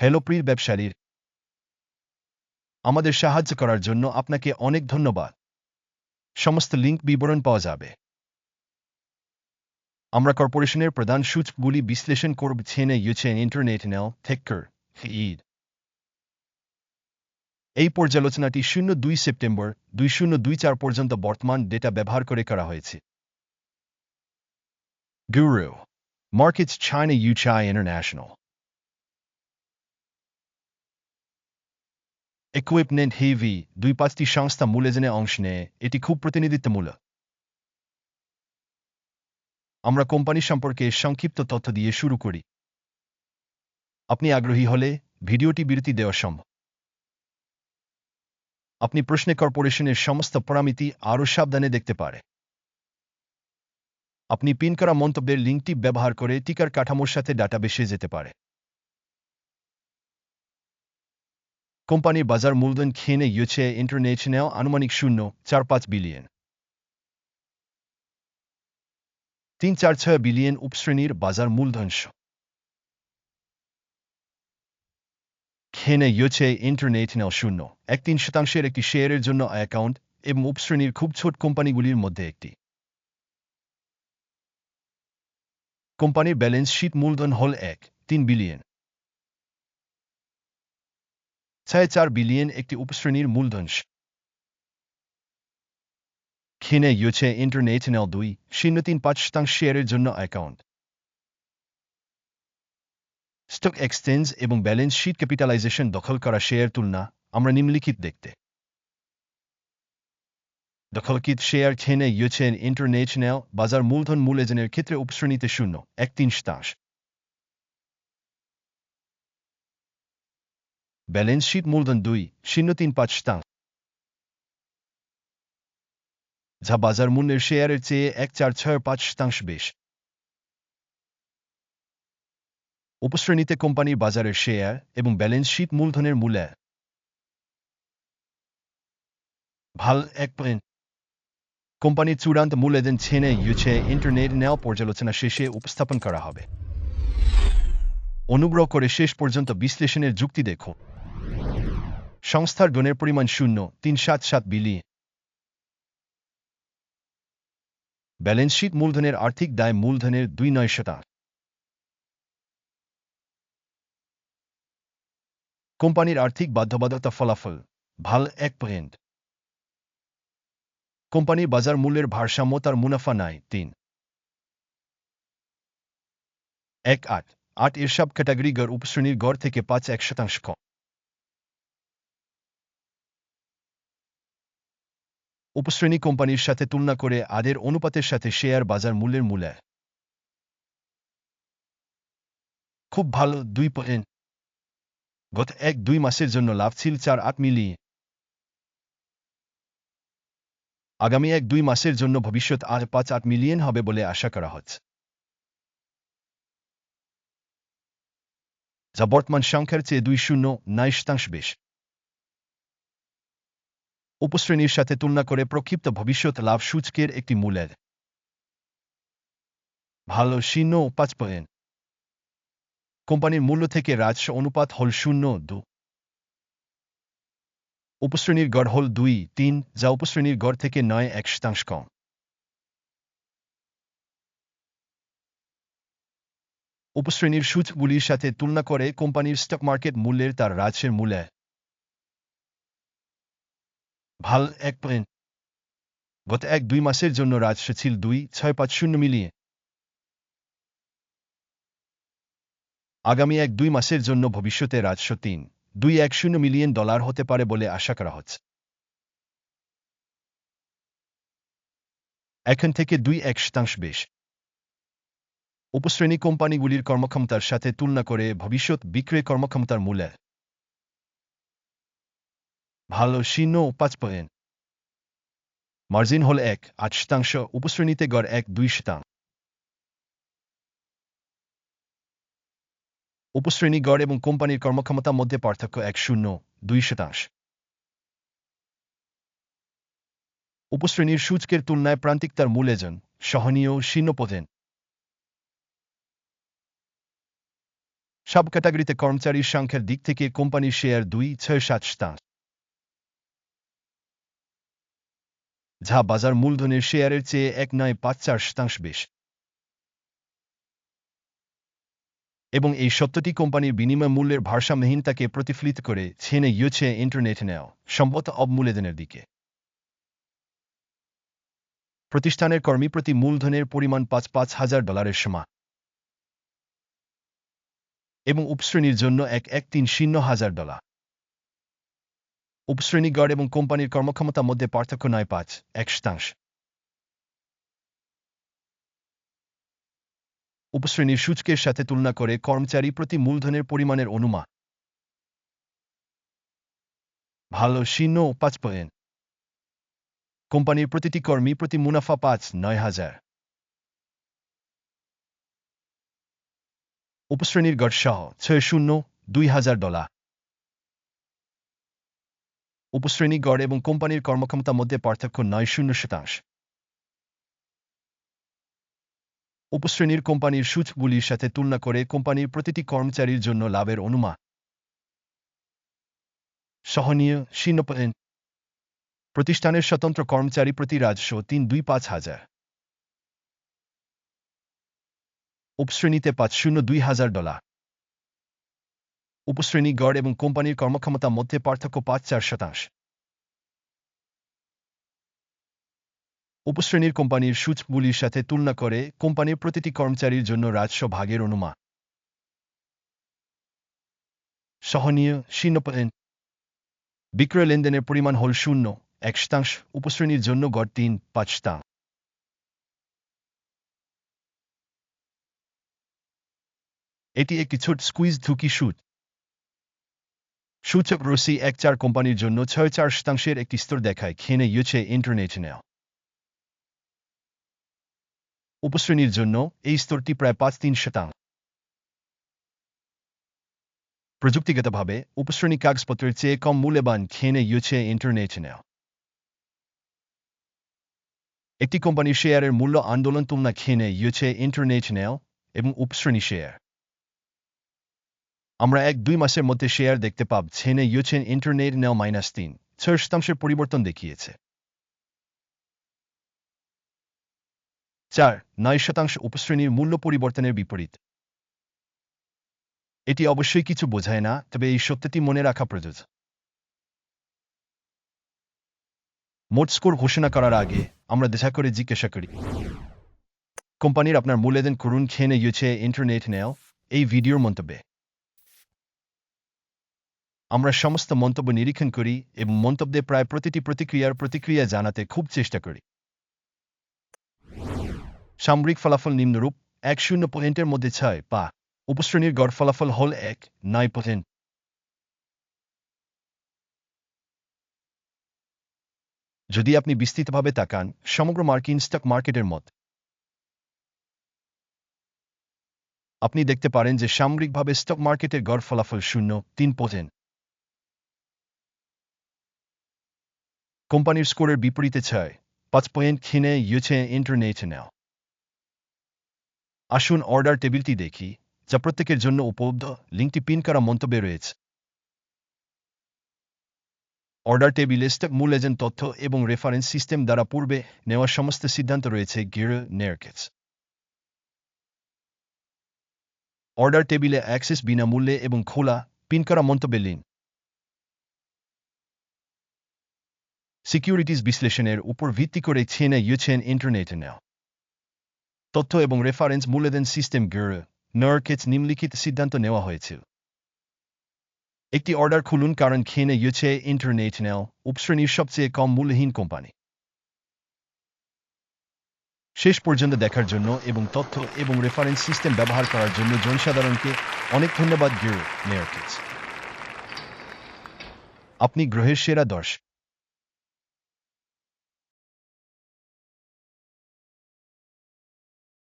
Hello প্রিয় ব্যবসায়ীর। আমাদের সাহায্য করার জন্য আপনাকে অনেক ধন্যবাদ। সমস্ত লিঙ্ক বিবরণ পাওয়া যাবে। আমরা কর্পোরেশনের প্রধান সূচকগুলি বিশ্লেষণ করব ছেনে ইউচেন ইন্টারনেট নেও থেক্কর ঈদ এই পর্যালোচনাটি শূন্য দুই সেপ্টেম্বর দুই শূন্য দুই চার পর্যন্ত বর্তমান ডেটা ব্যবহার করে করা হয়েছে। Guru Markets China Yuchai International Equipment Heavy, দুই পাঁচটি সংস্থা মূল্যজনে অংশ নেয়, এটি খুব প্রতিনিধিত্বমূলক। আমরা কোম্পানি সম্পর্কে সংক্ষিপ্ত তথ্য দিয়ে শুরু করি। আপনি আগ্রহী হলে ভিডিওটি বিরতি দেওয়া সম্ভব। আপনি প্রশ্নে কর্পোরেশনের সমস্ত পরামিতি আরও সাবধানে দেখতে পারে। আপনি পিন করা মন্তব্যের লিঙ্কটি ব্যবহার করে টিকার কাঠামোর সাথে ডাটা ডাটাবেসে যেতে পারে। কোম্পানির বাজার মূলধন খেনে ইউছে ইন্টারন্যাশনাল আনুমানিক শূন্য চার পাঁচ বিলিয়ন। তিন চার ছয় বিলিয়ন উপশ্রেণীর বাজার মূলধন খেনে ইউছে ইন্টারন্যাশনাল শূন্য এক তিন শতাংশের একটি শেয়ারের জন্য অ্যাকাউন্ট এবং উপশ্রেণীর খুব ছোট কোম্পানিগুলির মধ্যে একটি। কোম্পানির ব্যালেন্স শিট মূলধন হল এক, তিন বিলিয়ন। ছয় চার বিলিয়ন একটি উপশ্রেণীর মূলধন খেনে ইউছে ইন্টারন্যাশনাল দুই শূন্য তিন পাঁচ শতাংশ শেয়ারের জন্য অ্যাকাউন্ট স্টক এক্সচেঞ্জ এবং ব্যালেন্স শিট ক্যাপিটালাইজেশন দখল করা শেয়ার তুলনা আমরা নিম্নলিখিত দেখতে দখলকৃত শেয়ার খেনে ইউছেন ইন্টারন্যাশনাল বাজার মূলধন মূল্যজনের ক্ষেত্রে উপশ্রেণীতে শূন্য এক তিন শতাংশ ব্যালেন্স শিট মূলধন দুই, শূন্য তিন পাঁচ শতাংশ যা বাজার মূল্যের শেয়ারের চেয়ে এক চার ছয় পাঁচ শতাংশ বেশ। উপশ্রেণীতে কোম্পানির বাজারের শেয়ার এবং ব্যালেন্স শিট মূলধনের মূল্য। ভালো এক পয়েন্ট কোম্পানির চূড়ান্ত মূল্যদেন ছেনে ইউছে ইন্টারনেট নেওয়া পর্যালোচনা শেষে উপস্থাপন করা হবে। অনুগ্রহ করে শেষ পর্যন্ত বিশ্লেষণের যুক্তি দেখো সংস্থার ডোনের পরিমাণ শূন্য, তিন সাত সাত বিলিয়ন। ব্যালেন্স শীট মূলধনের আর্থিক দায় মূলধনের দুই নয় শতাংশ। কোম্পানির আর্থিক বাধ্যবাধকতা ফলাফল, ভালো এক পয়েন্ট। কোম্পানির বাজার মূল্যের ভারসাম্য তার মুনাফা নাই, তিন। এক আট আট এর সব ক্যাটাগরি গড় উপশ্রেণীর গড় থেকে পাঁচ এক শতাংশ কম। উপশ্রেণী কোম্পানির সাথে তুলনা করে আদের অনুপাতের সাথে শেয়ার বাজার মূল্যের মূল্য খুব ভালো দুই গত এক দুই মাসের জন্য লাভ ছিল চার আট মিলিয়ন। আগামী এক দুই মাসের জন্য ভবিষ্যৎ আর পাঁচ আট মিলিয়ন হবে বলে আশা করা হচ্ছে। যা বর্তমান সংখ্যার চেয়ে দুই শূন্য, নয় শতাংশ বেশ। উপশ্রেণীর সাথে তুলনা করে প্রক্ষিপ্ত ভবিষ্যৎ লাভ সূচকের একটি মূলের। ভালো শূন্য পাঁচ পয়েন্ট। কোম্পানির মূল্য থেকে রাজস্ব অনুপাত হল শূন্য দু। উপশ্রেণীর গড় হল দুই, তিন, যা উপশ্রেণীর গড় থেকে নয় এক শতাংশ কম। উপশ্রেণীর সূচগুলির সাথে তুলনা করে কোম্পানির স্টক মার্কেট মূল্যের তার রাজস্বের মূল্যে ভালো এক পয়েন্ট গত এক দুই মাসের জন্য রাজস্ব ছিল দুই, ছয় পাঁচ শূন্য মিলিয়ে। আগামী এক দুই মাসের জন্য ভবিষ্যতে রাজস্ব তিন, দুই এক শূন্য মিলিয়ন ডলার হতে পারে বলে আশা করা হচ্ছে। এখন থেকে দুই এক শতাংশ বেশ। উপশ্রেণী কোম্পানিগুলির কর্মক্ষমতার সাথে তুলনা করে ভবিষ্যৎ বিক্রয় কর্মক্ষমতার মূল্য ভালো পাঁচ পয়েন্ট। মার্জিন হল এক, আট শতাংশ, উপশ্রেণীতে গড় এক, দুই শতাংশ। উপশ্রেণী গড় এবং কোম্পানির কর্মক্ষমতার মধ্যে পার্থক্য এক, শূন্য, দুই শতাংশ। উপশ্রেণীর সূচকের তুলনায় প্রান্তিক তার মূল্যজন সহনীয় শূন্য পদেন সব ক্যাটাগরিতে কর্মচারীর সংখ্যার দিক থেকে কোম্পানির শেয়ার দুই, ছয়, সাত শতাংশ। যা বাজার মূলধনের শেয়ারের চেয়ে এক নয় পাঁচ চার শতাংশ বেশ। এবং এই সত্যটি কোম্পানির বিনিময় মূল্যের ভারসাম্যহীনতাকে প্রতিফলিত করে ছেনে ইয়েছে ইন্টারনেট নেও সম্ভবত অবমূল্যদানের দিকে। প্রতিষ্ঠানের কর্মী প্রতি মূলধনের পরিমাণ পাঁচ পাঁচ হাজার ডলারের সমান। এবং উপশ্রেণীর জন্য এক এক তিন শূন্য হাজার ডলার। উপশ্রেণী গড় এবং কোম্পানির কর্মক্ষমতার মধ্যে পার্থক্য নয় পাঁচ, এক শতাংশ। উপশ্রেণীর সূচকের সাথে তুলনা করে কর্মচারী প্রতি মূলধনের পরিমাণের অনুমান। ভালো শূন্য পাঁচ পয়েন্ট। কোম্পানির প্রতিটি কর্মী প্রতি মুনাফা পাঁচ, নয় হাজার। উপশ্রেণীর গড় সহ, ছয় শূন্য, দুই হাজার ডলার। উপশ্রেণী গড় এবং কোম্পানির কর্মক্ষমতার মধ্যে পার্থক্য নয়, শূন্য শতাংশ। উপশ্রেণীর কোম্পানির সূচগুলির সাথে তুলনা করে কোম্পানির প্রতিটি কর্মচারীর জন্য লাভের অনুমান। সহনীয় শূন্য প্রতিষ্ঠানের স্বতন্ত্র কর্মচারী প্রতি রাজস্ব তিন, দুই, পাঁচ হাজার। উপশ্রেণীতে পাঁচ, শূন্য, দুই হাজার ডলার। উপশ্রেণী গড় এবং কোম্পানির কর্মক্ষমতার মধ্যে পার্থক্য পাঁচ চার শতাংশ। উপশ্রেণীর কোম্পানির সূচগুলির সাথে তুলনা করে কোম্পানির প্রতিটি কর্মচারীর জন্য রাজস্ব ভাগের অনুমান। সহনীয় শূন্য বিক্রয় লেনদেনের পরিমাণ হল শূন্য, এক শতাংশ। উপশ্রেণীর জন্য গড় তিন, পাঁচ শতাংশ। এটি একটি ছোট স্কুইজ ঝুঁকি সুদ। সূচক রসি এক চার কোম্পানির জন্য ছয় চার শতাংশের একটি স্তর দেখায় খেনে ইউছে ইন্টারন্যাশনাল উপশ্রেণীর জন্য এই স্তরটি প্রায় পাঁচ তিন শতাংশ। প্রযুক্তিগতভাবে উপশ্রেণী কাগজপত্রের চেয়ে কম মূল্যবান খেনে ইউছে ইন্টারন্যাশনাল একটি কোম্পানির শেয়ারের মূল্য আন্দোলন তুলনা খেনে ইউছে ইন্টারন্যাশনাল এবং উপশ্রেণী শেয়ার। আমরা এক দুই মাসের মধ্যে শেয়ার দেখতে পাব। ছেনে ইউচেন ইন্টারনেট নেও মাইনাস তিন। ছয় শতাংশের পরিবর্তন দেখিয়েছে। চার, নয় শতাংশ উপশ্রেণীর মূল্য পরিবর্তনের বিপরীত। এটি অবশ্যই কিছু বোঝায় না, তবে এই সত্যটি মনে রাখা প্রযোজ্য মোট স্কোর ঘোষণা করার আগে আমরা দেখা করে জিজ্ঞাসা করি। কোম্পানির আপনার মূল্যদান করুন, খেনে ইউছে ইন্টারনেট নেও, এই ভিডিওর মন্তব্যে। আমরা সমস্ত মন্তব্য নিরীক্ষণ করি এবং মন্তব্যে প্রায় প্রতিটি প্রতিক্রিয়ার প্রতিক্রিয়া জানাতে খুব চেষ্টা করি। সামরিক ফলাফল নিম্নরূপ, এক শূন্য পয়েন্টের মধ্যে ছয়, পা। উপশ্রেণীর গড় ফলাফল হল এক, নয় পয়েন্ট। যদি আপনি বিস্তৃতভাবে তাকান, সমগ্র মার্কিন স্টক মার্কেটের মত। আপনি দেখতে পারেন যে সামরিকভাবে স্টক মার্কেটের গড় ফলাফল শূন্য, তিন পয়েন্ট। কোম্পানির স্কোরের বিপরীতে ছয়, পাঁচ পয়েন্ট খিনে ইউছে ইন্টারন্যাশনাল। আসুন অর্ডার টেবিলটি দেখি, যা প্রত্যেকের জন্য উপলব্ধ। লিঙ্কটি পিন করা মন্তব্যে রয়েছে। অর্ডার টেবিলে স্টক মূল এজেন্ট তথ্য এবং রেফারেন্স সিস্টেম দ্বারা পূর্বে নেওয়া সমস্ত সিদ্ধান্ত রয়েছে গির নেয়ারকেটস অর্ডার টেবিলে অ্যাক্সেস বিনামূল্যে এবং খোলা, পিন করা মন্তব্যে লিঙ্ক সিকিউরিটিজ বিশ্লেষণের উপর ভিত্তি করে ছেনে ইউছেন ইন্টারনেটে তথ্য এবং রেফারেন্স মূল্যদান সিস্টেম গির নার্কেটস নিম্নলিখিত সিদ্ধান্ত নেওয়া হয়েছিল একটি অর্ডার খুলুন কারণ খেনে ইউছে ইন্টারন্যাশনাল উপশ্রেণীর সবচেয়ে কম মূল্যহীন কোম্পানি শেষ পর্যন্ত দেখার জন্য এবং তথ্য এবং রেফারেন্স সিস্টেম ব্যবহার করার জন্য জনসাধারণকে অনেক ধন্যবাদ গির নেয়ারকিটস আপনি গ্রহের সেরা দর্শক।